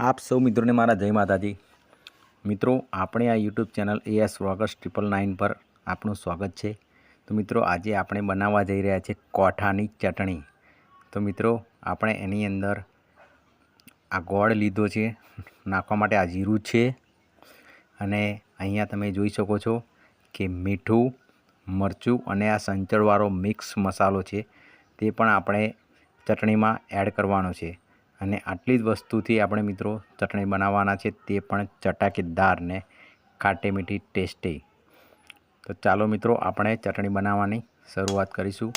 આપ સૌ મિત્રોને મારા જય માતાજી. મિત્રો, આપણે આ YouTube channel AS Rogers triple nine પર આપનું સ્વાગત છે. તો મિત્રો, આજે આપણે બનાવવા જઈ રહ્યા છીએ કોઠાની ચટણી. તો મિત્રો, આપણે એની અંદર આ ગોળ લીધો છે, નાખવા માટે આ જીરું છે અને અહીંયા તમે જોઈ શકો છો કે મીઠું, મરચું અને આ સંચળવાળો મિક્સ મસાલો છે, તે પણ આપણે ચટણીમાં એડ કરવાનો છે. અને આટલી જ વસ્તુથી આપણે મિત્રો ચટણી બનાવવાના છે તે પણ ચટાકેદાર ને ખાટી મીઠી ટેસ્ટી. તો ચાલો મિત્રો આપણે ચટણી બનાવવાની શરૂઆત કરીશું.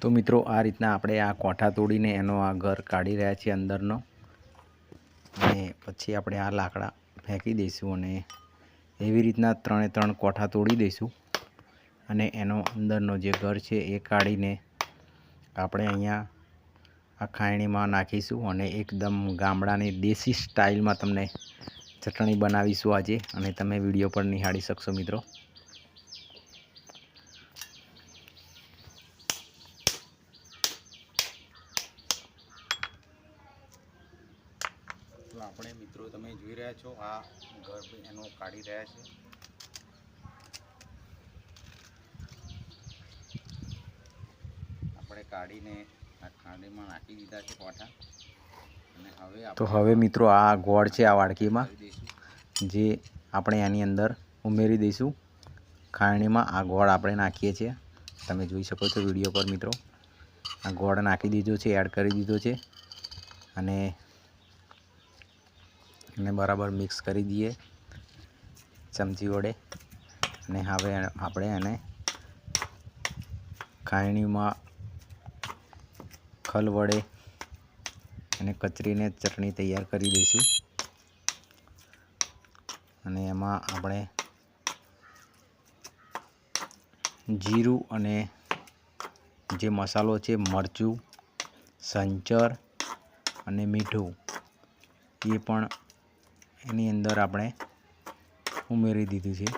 તો મિત્રો આ રીતના આપણે આ કોઠા તોડીને એનો આ ઘર કાઢી રહ્યા છીએ અંદરનો. અને પછી આપણે આ લાકડા ફેંકી દઈશું અને એવી રીતના ત્રણે ત્રણ કોઠા તોડી દઈશું. અને એનો અંદરનો જે ઘર છે એ કાઢીને આપણે અહીંયા આ ખાયણીમાં નાખીશું અને એકદમ ગામડાની દેશી સ્ટાઇલમાં તમને ચટણી બનાવીશું આજે. અને તમે વીડિયો પર નિહાળી શકશો મિત્રો. તો આપણે મિત્રો તમે જોઈ રહ્યા છો આ ઘર એનો કાઢી રહ્યા છે. આપણે કાઢીને આ ખાંડીમાં નાખી દીધા છે કોઠા હવે તો હવે મિત્રો આ ગોળ છે આ વાડકીમાં જે આપણે એની અંદર ઉમેરી દઈશું. ખાંડીમાં આ ગોળ આપણે નાખીએ છીએ. તમે જોઈ શકો છો વીડિયો પર મિત્રો. આ ગોળ નાખી દીધો છે એડ કરી દીધો છે. અને એને બરાબર મિક્સ કરી દઈએ ચમચી વડે. અને હવે આપણે એને ખાયણીમાં ખલ વડે એને કચરીને ચટણી તૈયાર કરી દઈશું. અને એમાં આપણે જીરું અને જે મસાલો છે મરચું, સંચર અને મીઠું, એ પણ એની અંદર આપણે ઉમેરી દીધું છે.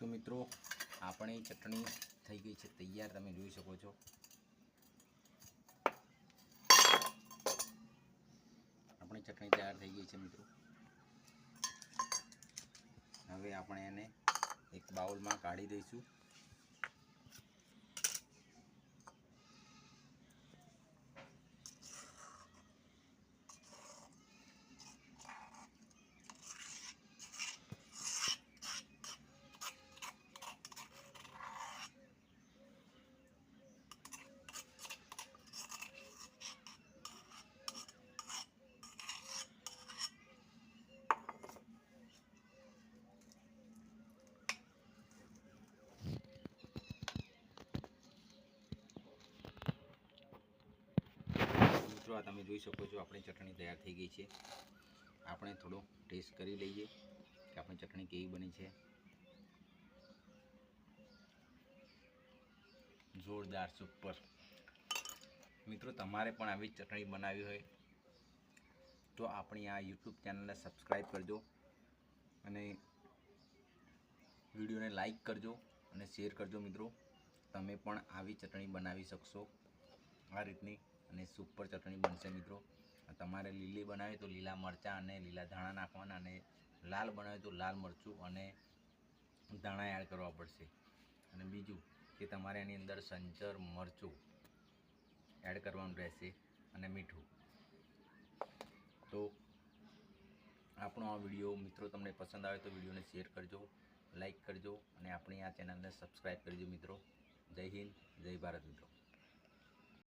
તો મિત્રો, આપણી ચટણી થઈ ગઈ છે. તૈયાર તમે જોઈ શકો છો. આપણી ચટણી તૈયાર થઈ ગઈ છે મિત્રો. હવે આપણે એને એક બાઉલમાં કાઢી દઈશું. મિત્રો આ તમે જોઈ શકો છો, આપણી ચટણી તૈયાર થઈ ગઈ છે. આપણે થોડો ટેસ્ટ કરી લઈએ કે આપણી ચટણી કેવી બની છે. જોરદાર, સુપર. મિત્રો, તમારે પણ આવી ચટણી બનાવી હોય તો આપણી આ યુટ્યુબ ચેનલને સબસ્ક્રાઈબ કરજો અને વિડીયોને લાઈક કરજો અને શેર કરજો મિત્રો. તમે પણ આવી ચટણી બનાવી શકશો. આ રીતની અને સુપર ચટણી બનશે મિત્રો. તમારે લીલી બનાવી તો લીલા મરચાં અને લીલા ધાણા નાખવાના અને લાલ બનાવી તો લાલ મરચું અને ધાણા એડ કરવા પડશે. અને બીજું કે તમારે એની અંદર સંચર મરચું એડ કરવાનું રહેશે અને મીઠું. તો આપણો આ વીડિયો મિત્રો તમને પસંદ આવે તો વિડીયોને શેર કરજો, લાઈક કરજો અને આપણી આ ચેનલને સબસ્ક્રાઈબ કરજો મિત્રો. જય હિન્દ, જય ભારત મિત્રો.